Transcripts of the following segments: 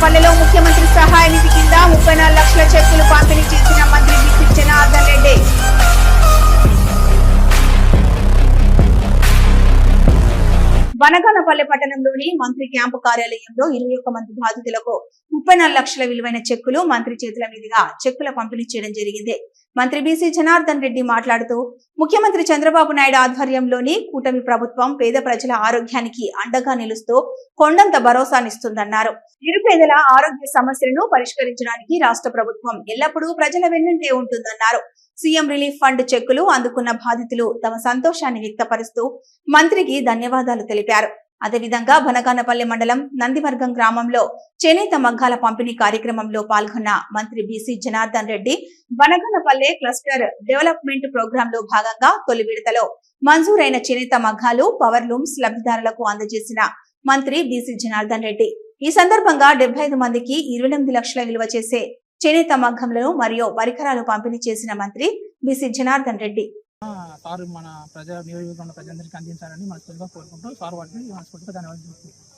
బనగానపల్లెలో ముఖ్యమంత్రి సహాయ నిధి కింద ముప్పై నాలుగు లక్షల చెక్కులు పంపిణీ చేసిన మంత్రి బీసీ జనార్దన్ రెడ్డి. వనగానపల్లె పట్టణంలోని మంత్రి క్యాంపు కార్యాలయంలో ఇరవై ఒక్క మంది బాధితులకు ముప్పై నాలుగు లక్షల విలువైన చెక్కులు మంత్రి చేతుల మీదుగా చెక్కుల పంపిణీ చేయడం జరిగింది. మంత్రి బీసీ జనార్దన్ రెడ్డి మాట్లాడుతూ ముఖ్యమంత్రి చంద్రబాబు నాయుడు ఆధ్వర్యంలోని కూటమి ప్రభుత్వం పేద ప్రజల ఆరోగ్యానికి అండగా నిలుస్తూ కొండంత భరోసానిస్తుందన్నారు. నిరుపేదల ఆరోగ్య సమస్యలను పరిష్కరించడానికి రాష్ట్ర ప్రభుత్వం ఎల్లప్పుడూ ప్రజల వెన్నంటే ఉంటుందన్నారు. సీఎం రిలీఫ్ ఫండ్ చెక్కులు అందుకున్న బాధితులు తమ సంతోషాన్ని వ్యక్తపరుస్తూ మంత్రికి ధన్యవాదాలు తెలిపారు. అదేవిధంగా బనగానపల్లి మండలం నందివర్గం గ్రామంలో చేనేత మగ్గాల పంపిణీ కార్యక్రమంలో పాల్గొన్న మంత్రి BC Janardhan Reddy Banaganapalle cluster development programme లో భాగంగా తొలి విడతలో మంజూరైన చేనేత మగ్గాలు పవర్ లూమ్స్ లబ్ధిదారులకు అందజేసిన మంత్రి బీసీ జనార్దన్ రెడ్డి. ఈ సందర్భంగా డెబ్బై ఐదు మందికి ఇరవై ఎనిమిది లక్షల విలువ చేసే చేనేత మగ్గంలను మరియు పరికరాలు పంపిణీ చేసిన మంత్రి బీసీ జనార్దన్ రెడ్డి. సార్ మన ప్రజా నియోజకవర్గంలో ప్రజలందరికీ అందించాలని మనస్ఫూర్తిగా కోరుకుంటూ సార్ వారికి మనస్ఫూర్తిగా ధన్యవాదాలు తెలుపుతున్నాను.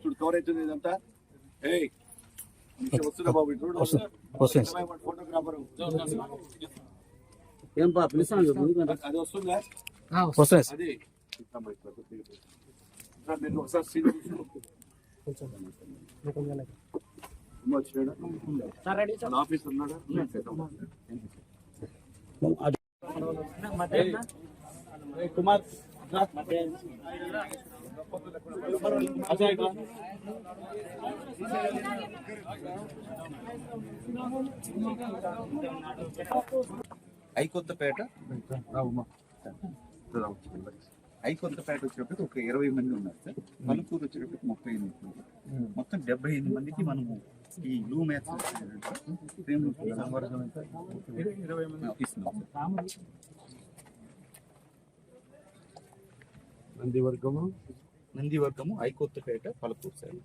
చూడు కవర్ అవుతుంది ఇదంతా ఏయ్ వస్తుందా బాబు ఇటు ఫోటోగ్రాఫర్ ఏం బా అది వస్తుందా వస్తుంది అది నేను ఒకసారి సీన్ ఆఫీస్ ఉన్నాడా కుమార్ అజయ్ ఐకొత్తపేట ఐకొత్తపేట వచ్చేటప్పటికి ఒక ఇరవై మంది ఉన్నారు సార్. పలుకూరు వచ్చేటప్పటికి ముప్పై ఎనిమిది మంది. మొత్తం డెబ్బై ఎనిమిది మందికి మనము ఈ బ్లూ మ్యాచ్ ఇస్తున్నాం నందివర్గము. నందివర్గము ఐకొత్తపేట పలుకూరు సార్.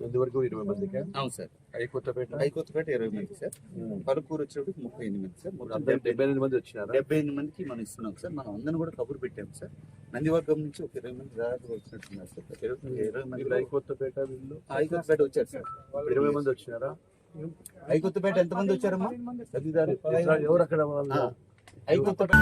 నందివర్గం ఇరవై మందికి? అవును సార్. అయికొత్తపేట ఐకొత్తపేట ఇరవై మంది సార్. పలుకూరు వచ్చేటప్పటికి ముప్పై ఎనిమిది మంది సార్. అందరు డెబ్బై ఎనిమిది మంది వచ్చినారా? డెబ్బై ఎనిమిది మందికి మనం ఇస్తున్నాం సార్. మనం అందరం కూడా కబురు పెట్టాం సార్. నందివర్గం నుంచి ఒక ఇరవై మంది దాదాపు వచ్చినట్టున్నారు సార్. ఇరవై మంది అయికొత్తపేట వీళ్ళు? ఐకొత్తపేట వచ్చారు సార్. ఇరవై మంది వచ్చినారా? ఐకొత్తపేట ఎంత మంది వచ్చారమ్మా? ఎవరు అక్కడ వాళ్ళు? ఐకొత్తపేట